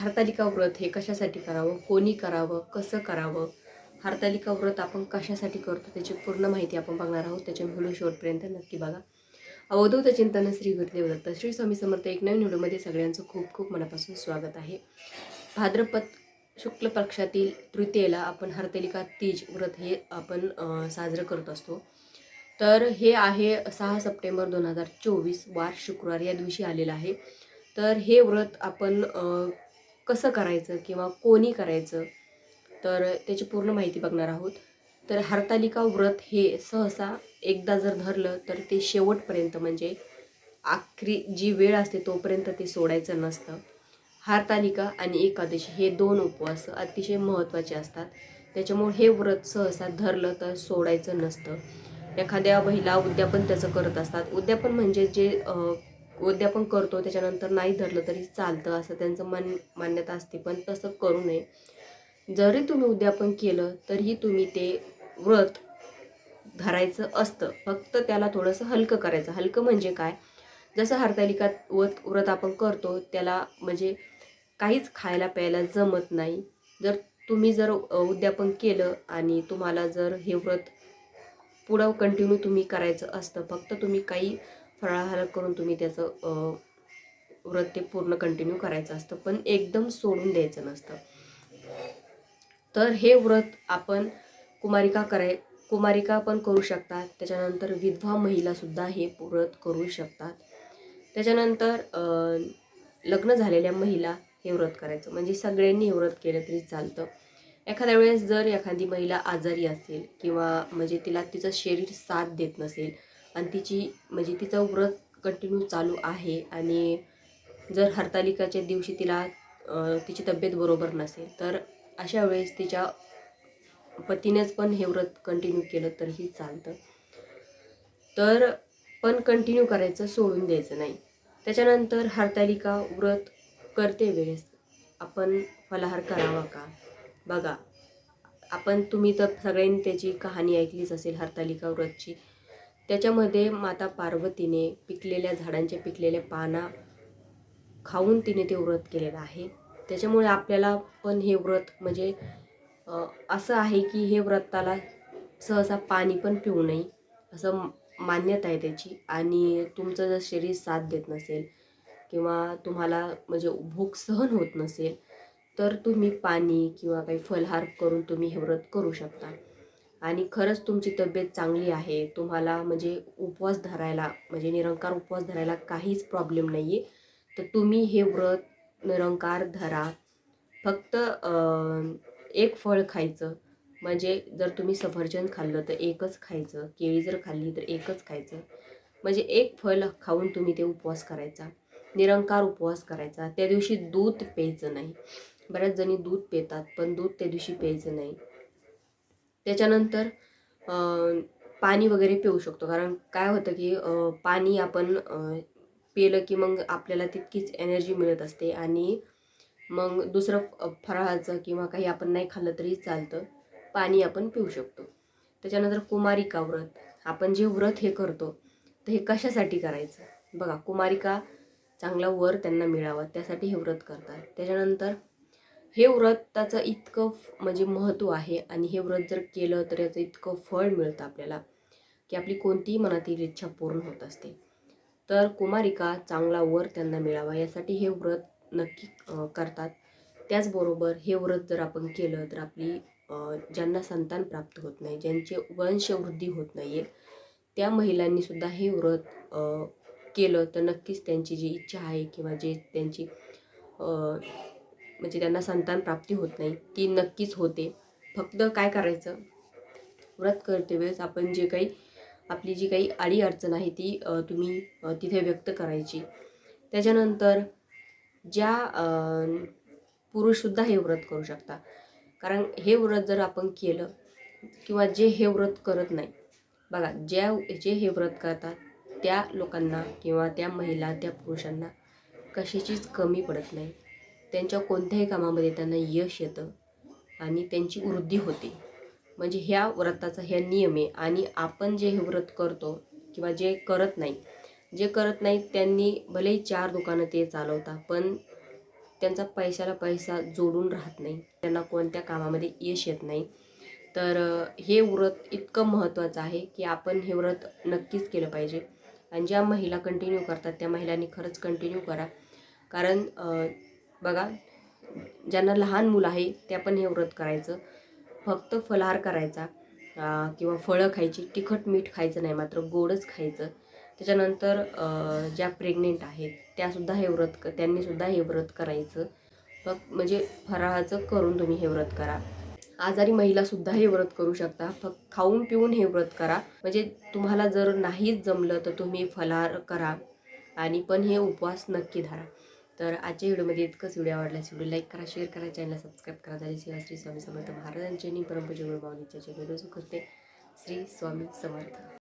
हरतालिका व्रत हे कशासाठी करावं? कोणी करावं? कसं करावं? हरतालिका व्रत आपण कशासाठी करतो? त्याची पूर्ण माहिती आपण बघणार आहोत. त्याच्या व्हिडिओ शेवटपर्यंत नक्की बघा. अवधूत चिंतन श्री गुरुदेव दत्त. श्री स्वामी समर्थ एक नवीन व्हिडिओमध्ये सगळ्यांचं खूप खूप मनापासून स्वागत आहे. भाद्रपद शुक्ल पक्षातील तृतीयेला आपण हरतालिका तीज व्रत हे आपण साजरं करत असतो. तर हे आहे सहा सप्टेंबर दोन हजार चोवीस वार शुक्रवार या दिवशी आलेलं आहे. तर हे व्रत आपण कसं करायचं किंवा कोणी करायचं तर त्याची पूर्ण माहिती बघणार आहोत. तर हरतालिका व्रत हे सहसा एकदा जर धरलं तर ते शेवटपर्यंत म्हणजे आखरी जी वेळ असते तोपर्यंत ते सोडायचं नसतं. हरतालिका आणि एकादशी हे दोन उपवास अतिशय महत्त्वाचे असतात. त्याच्यामुळे हे व्रत सहसा धरलं तर सोडायचं नसतं. एखाद्या महिला उद्यापन त्याचं करत असतात. उद्यापन म्हणजे जे उद्यापन करतो त्याच्यानंतर नाही धरलं तरी चालतं असं त्यांचं मन मान्यता असते. पण तसं करू नये. जरी तुम्ही उद्यापन केलं तरीही तुम्ही ते व्रत धरायचं असतं. फक्त त्याला थोडंसं हलकं करायचं. हलकं म्हणजे काय? जसं हरतालिका व्रत व्रत आपण करतो त्याला म्हणजे काहीच खायला प्यायला जमत नाही. जर तुम्ही जर उद्यापन केलं आणि तुम्हाला जर हे व्रत पुढं कंटिन्यू तुम्ही करायचं असतं फक्त तुम्ही काही फळाहार करून तुम्ही त्याचं व्रत ते पूर्ण कंटिन्यू करायचं असतं पण एकदम सोडून द्यायचं नसतं. तर हे व्रत आपण कुमारिका कराय कुमारिका पण करू शकतात. त्याच्यानंतर विधवा महिलासुद्धा हे व्रत करू शकतात. त्याच्यानंतर लग्न झालेल्या महिला हे व्रत करायचं. म्हणजे सगळ्यांनी हे व्रत केलं तरी चालतं. एखाद्या वेळेस जर एखादी महिला आजारी असेल किंवा म्हणजे तिला तिचं शरीर साथ देत नसेल आणि तिची म्हणजे तिचं व्रत कंटिन्यू चालू आहे आणि जर हरतालिकाच्या दिवशी तिला तिची तब्येत बरोबर नसेल तर अशा वेळेस तिच्या पतीनेच पण हे व्रत कंटिन्यू केलं तरीही चालतं. तर पण कंटिन्यू करायचं सोडून द्यायचं नाही. त्याच्यानंतर हरतालिका व्रत करते वेळेस. आपण फलाहार करावा का? बघा आपण तुम्ही तर सगळ्यांनी त्याची कहाणी ऐकलीच असेल हरतालिका व्रतची. त्याच्यामध्ये माता पार्वतीने पिकलेल्या झाडांच्या पिकलेल्या पाना खाऊन तिने ते व्रत केलेलं आहे. त्याच्यामुळे आपल्याला पण हे व्रत म्हणजे असं आहे की हे व्रताला सहसा पाणी पण पिऊ नये असं मान्यता आहे त्याची. आणि तुमचं जर शरीर साथ देत नसेल किंवा तुम्हाला म्हणजे भूक सहन होत नसेल तर तुम्ही पाणी किंवा काही फलहार करून तुम्ही हे व्रत करू शकता. आणि खरंच तुमची तब्येत चांगली आहे. तुम्हाला म्हणजे उपवास धरायला म्हणजे निरंकार उपवास धरायला काहीच प्रॉब्लेम नाही आहे तर तुम्ही हे व्रत निरंकार धरा. फक्त एक फळ खायचं. म्हणजे जर तुम्ही सफरचंद खाल्लं तर एकच खायचं. केळी जर खाल्ली तर एकच खायचं. म्हणजे एक फळ खाऊन तुम्ही ते उपवास करायचा. निरंकार उपवास करायचा. त्या दिवशी दूध प्यायचं नाही. बऱ्याच जणी दूध पितात पण दूध त्या दिवशी प्यायचं नाही. त्याच्यानंतर पाणी वगैरे पिऊ शकतो. कारण काय होतं की पाणी आपण पिलं की मग आपल्याला तितकीच एनर्जी मिळत असते आणि मग दुसरं फराळाचं किंवा काही आपण नाही खाल्लं तरी चालतं. पाणी आपण पिऊ शकतो. त्याच्यानंतर कुमारिका व्रत. आपण जे व्रत हे करतो तर हे कशासाठी करायचं? बघा कुमारिका चांगला वर त्यांना मिळावं त्यासाठी हे व्रत करतात. त्याच्यानंतर हे व्रताचं इतकं फ- म्हणजे महत्त्व आहे आणि हे व्रत जर केलं तर याचं इतकं फळ मिळतं आपल्याला की आपली कोणतीही मनातील इच्छा पूर्ण होत असते. तर कुमारिका चांगला वर त्यांना मिळावा यासाठी हे व्रत नक्की करतात. त्याचबरोबर हे व्रत जर आपण केलं तर आपली ज्यांना संतान प्राप्त होत नाही ज्यांचे वंशवृद्धी होत नाही आहे त्या महिलांनीसुद्धा हे व्रत केलं तर नक्कीच त्यांची जी इच्छा आहे किंवा जे त्यांची म्हणजे त्यांना संतान प्राप्ती होत नाही ती नक्कीच होते. फक्त काय करायचं? व्रत करते वेळेस आपण जे काही आपली जी काही आडी अडचण आहे ती तुम्ही तिथे व्यक्त करायची. त्याच्यानंतर ज्या पुरुषसुद्धा हे व्रत करू शकता. कारण हे व्रत जर आपण केलं किंवा जे हे व्रत करत नाही बघा ज्या जे हे व्रत करतात त्या लोकांना किंवा त्या महिला त्या पुरुषांना कशाचीच कमी पडत नाही. त्यांच्या कोणत्याही कामामध्ये त्यांना यश येतं आणि त्यांची वृद्धी होते. म्हणजे ह्या व्रताचा ह्या नियम आहे. आणि आपण जे हे व्रत करतो किंवा जे करत नाही जे करत नाहीत त्यांनी भलेही चार दुकानं ते चालवता पण त्यांचा पैशाला पैसा जोडून राहत नाही. त्यांना कोणत्या कामामध्ये यश येत नाही. तर हे व्रत इतकं महत्त्वाचं आहे की आपण हे व्रत नक्कीच केलं पाहिजे. आणि ज्या महिला कंटिन्यू करतात त्या महिलांनी खरंच कंटिन्यू करा. कारण बघा ज्यांना लहान मुलं आहे त्या पण हे व्रत करायचं. फक्त फलाहार करायचा किंवा फळं खायची तिखट मीठ खायचं नाही मात्र गोडच खायचं. त्याच्यानंतर ज्या प्रेग्नेंट आहेत त्यासुद्धा हे व्रत क त्यांनीसुद्धा हे व्रत करायचं. फक्त म्हणजे फराळाचं करून तुम्ही हे व्रत करा. आजारी महिलासुद्धा हे व्रत करू शकता. फक्त खाऊन पिऊन हे व्रत करा. म्हणजे तुम्हाला जर नाहीच जमलं तर तुम्ही फलाहार करा आणि पण हे उपवास नक्की धरा. तर आजच्या व्हिडिओमध्ये इतकंच. व्हिडिओ आवडल्यास व्हिडिओ लाईक करा शेअर करा चॅनल सबस्क्राईब करा. झाली सेवा श्री स्वामी समर्थ. महाराजांच्या आणि गुरुभावनीच्या जे व्हिडिओ करते श्री स्वामी समर्थ.